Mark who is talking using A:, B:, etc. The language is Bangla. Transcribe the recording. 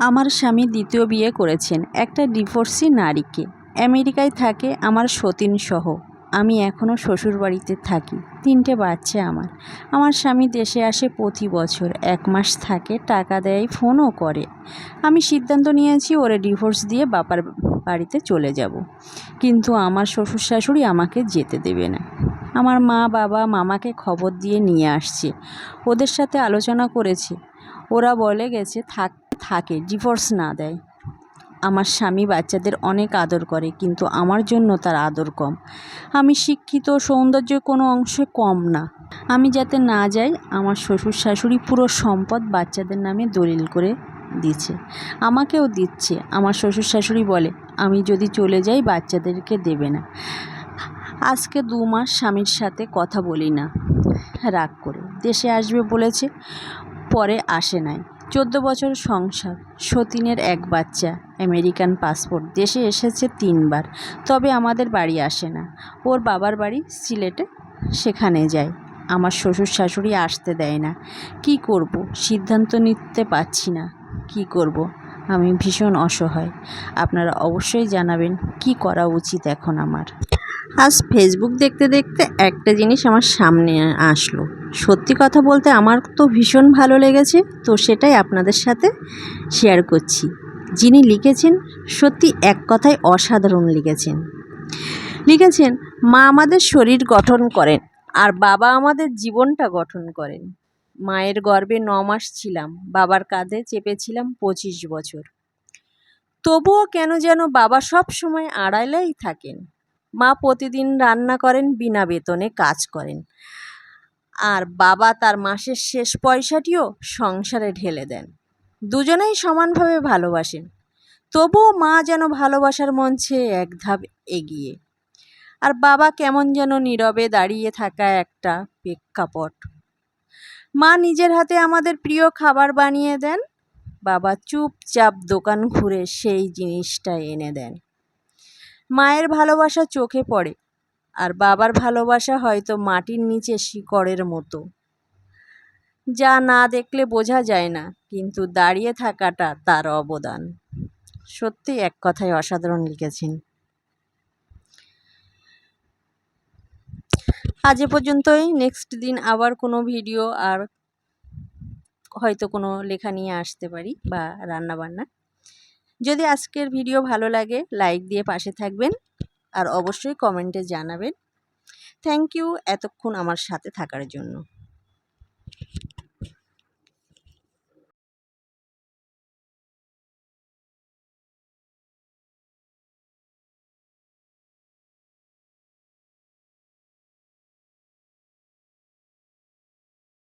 A: আমার স্বামী দ্বিতীয় বিয়ে করেছেন, একটা ডিভোর্সি নারীকে। আমেরিকায় থাকে আমার সতীন সহ। আমি এখনও শ্বশুরবাড়িতে থাকি। তিনটে বাচ্চা আমার। আমার স্বামী দেশে আসে প্রতি বছর। এক মাস থাকে, টাকা দেয়, ফোনও করে। আমি সিদ্ধান্ত নিয়েছি ওরে ডিভোর্স দিয়ে বাবার বাড়িতে চলে যাব। কিন্তু আমার শ্বশুর শাশুড়ি আমাকে যেতে দেবে না। আমার মা, বাবা, মামাকে খবর দিয়ে নিয়ে আসছে। ওদের সাথে আলোচনা করেছে। ওরা বলে গেছে, থাক থাকে ডিভোর্স না দেয়। আমার স্বামী বাচ্চাদের অনেক আদর করে, কিন্তু আমার জন্য তার আদর কম। আমি শিক্ষিত সৌন্দর্য কোনো অংশে কম না। আমি যাতে না যাই, আমার শ্বশুর শাশুড়ি পুরো সম্পদ বাচ্চাদের নামে দলিল করে দিচ্ছে। আমাকেও দিচ্ছে। আমার শ্বশুর শাশুড়ি বলে, আমি যদি চলে যাই, বাচ্চাদেরকে দেবে না। আজকে দু মাস স্বামীর সাথে কথা বলি না। রাগ করে। দেশে আসবে বলেছে, পরে আসে নাই। চোদ্দ বছর সংসার, সতীনের এক বাচ্চা, আমেরিকান পাসপোর্ট, দেশে এসেছে তিনবার, তবে আমাদের বাড়ি আসে না। ওর বাবার বাড়ি সিলেটে, সেখানে যায়। আমার শ্বশুর শাশুড়ি আসতে দেয় না। কি করব? সিদ্ধান্ত নিতে পারছি না। কি করব? আমি ভীষণ অসহায়। আপনারা অবশ্যই জানাবেন, কি করা উচিত এখন আমার। আজ ফেসবুক দেখতে দেখতে একটা জিনিস আমার সামনে আসলো। সত্যি কথা বলতে আমার তো ভীষণ ভালো লেগেছে, তো সেটাই আপনাদের সাথে শেয়ার করছি। যিনি লিখেছেন, সত্যি এক কথায় অসাধারণ লিখেছেন। লিখেছেন, মা আমাদের শরীর গঠন করেন, আর বাবা আমাদের জীবনটা গঠন করেন। মায়ের গর্ভে ন মাস ছিলাম, বাবার কাঁধে চেপেছিলাম পঁচিশ বছর। তবুও কেন যেন বাবা সব সময় আড়ালেই থাকেন। মা প্রতিদিন রান্না করেন, বিনা বেতনে কাজ করেন। আর বাবা তার মাসের শেষ পয়সাটিও সংসারে ঢেলে দেন। দুজনেই সমানভাবে ভালোবাসেন। তবুও মা যেন ভালোবাসার মঞ্চে এক ধাপ এগিয়ে। আর বাবা কেমন যেন নীরবে দাঁড়িয়ে থাকা একটা প্রেক্ষাপট। মা নিজের হাতে আমাদের প্রিয় খাবার বানিয়ে দেন। বাবা চুপচাপ দোকান ঘুরে সেই জিনিসটা এনে দেন। মায়ের ভালোবাসা চোখে পড়ে। আর বাবার ভালোবাসা হয়তো মাটির নিচে শিকড়ের মতো। যা না দেখলে বোঝা যায় না, কিন্তু দাঁড়িয়ে থাকাটা তার অবদান। সত্যি এক কথায় অসাধারণ লিখেছেন। আজ এ পর্যন্তই। নেক্সট দিন আবার কোনো ভিডিও আর হয়তো কোনো লেখা নিয়ে আসতে পারি বা রান্না বান্না যদি আজকের ভিডিও ভালো লাগে, লাইক দিয়ে পাশে থাকবেন। আর অবশ্যই কমেন্টে জানাবেন। থ্যাংক ইউ এতক্ষণ আমার সাথে থাকার জন্য।